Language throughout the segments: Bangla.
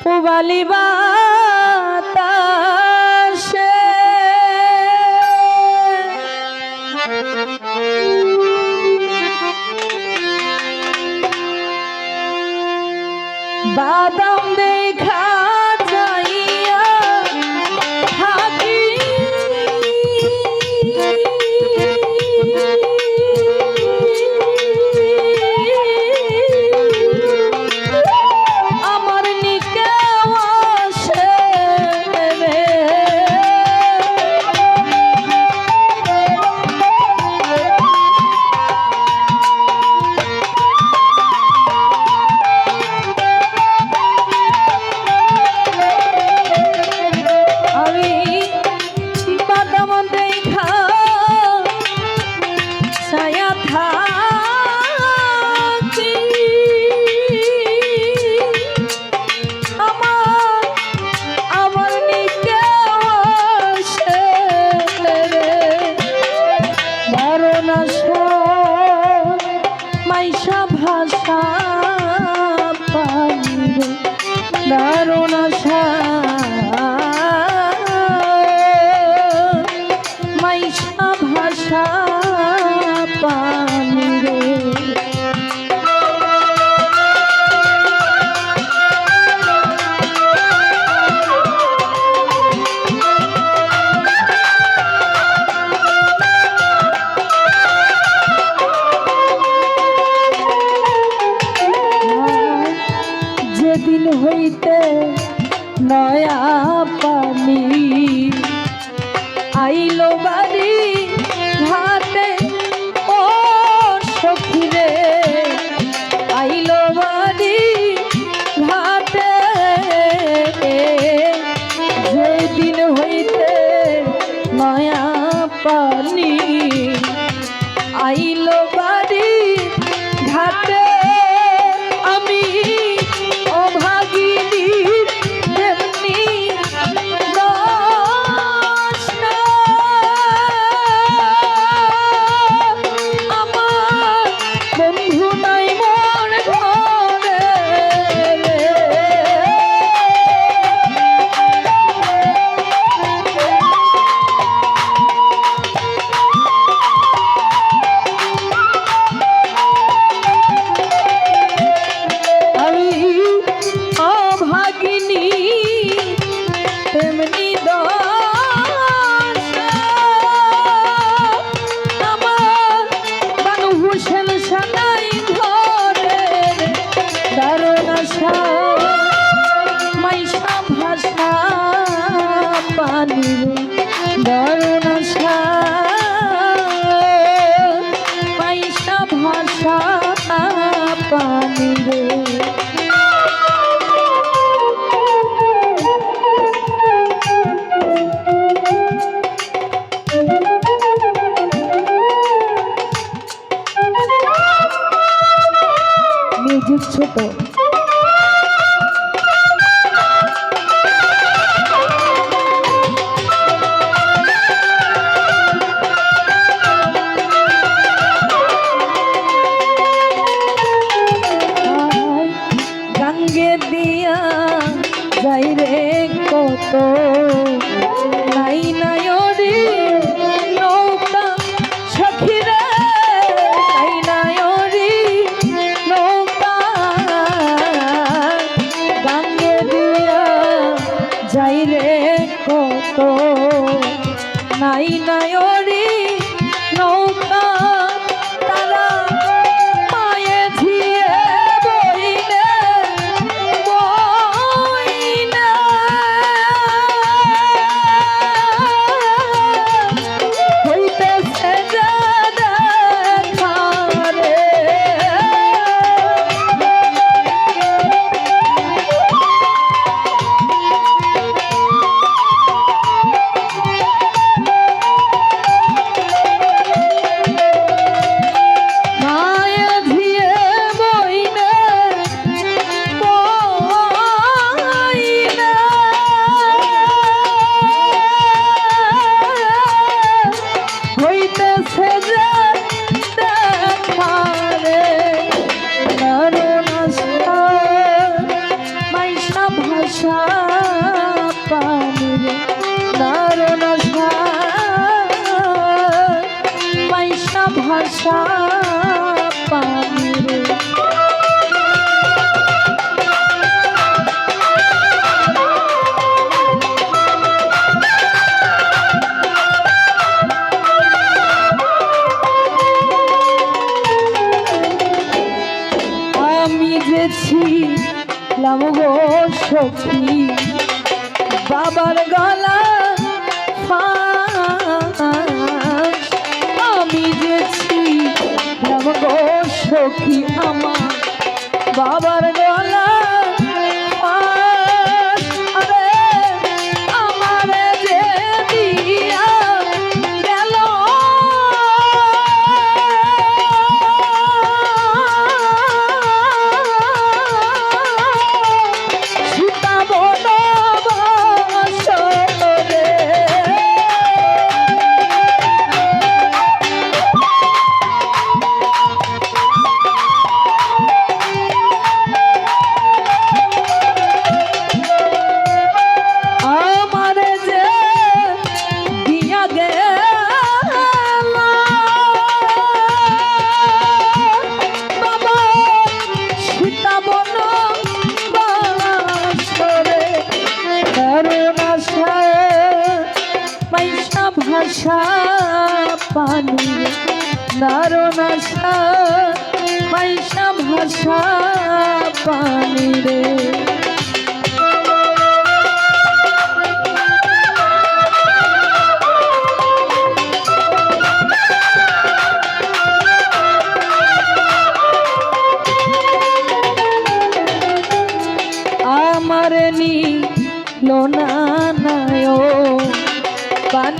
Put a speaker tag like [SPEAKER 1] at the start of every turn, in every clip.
[SPEAKER 1] পুবালিবা পানি যেদিন হইতে নয়া পানি আইলো বাড়ি Yeah. ছোট দিয়া যাই রে কত আমার গলা আমি যেছি সখী আমার বাবার গলা। ভাষা পানি দারুণ আশা পয়সা ভাষা পানি রে।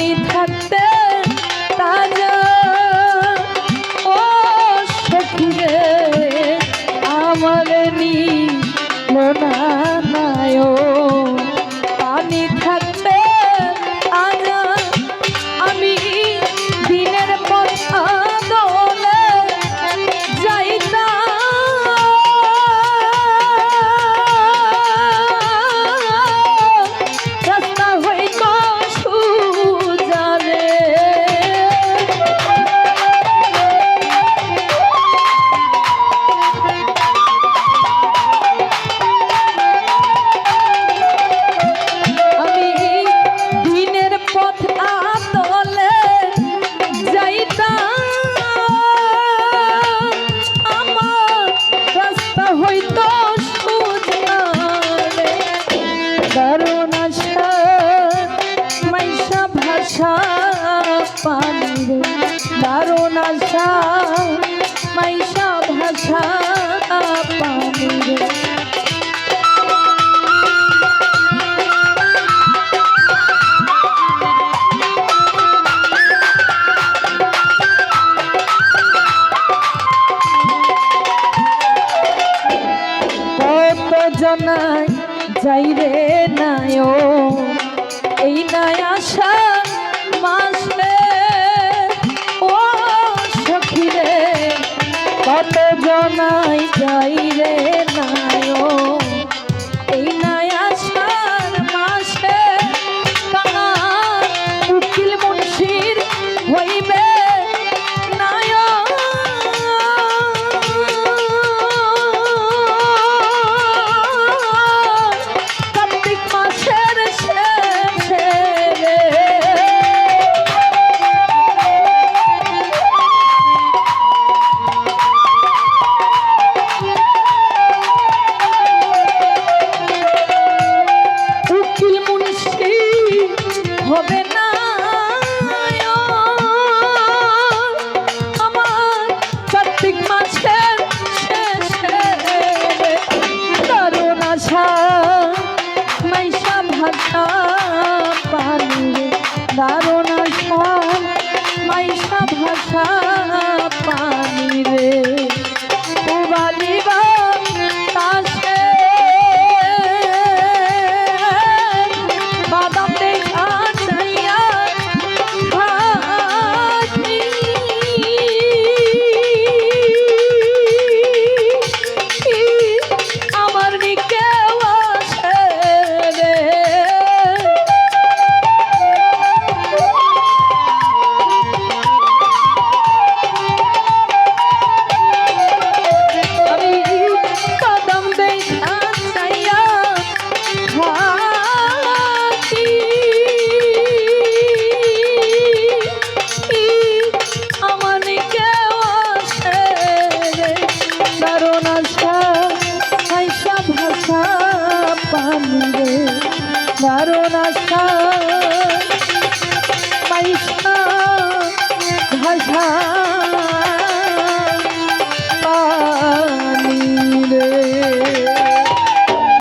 [SPEAKER 1] You. যাই রে নায় এই নায় আশা মাসলে। ও সখী রে, কত জনাই যাই রে নায় দারুণ আশা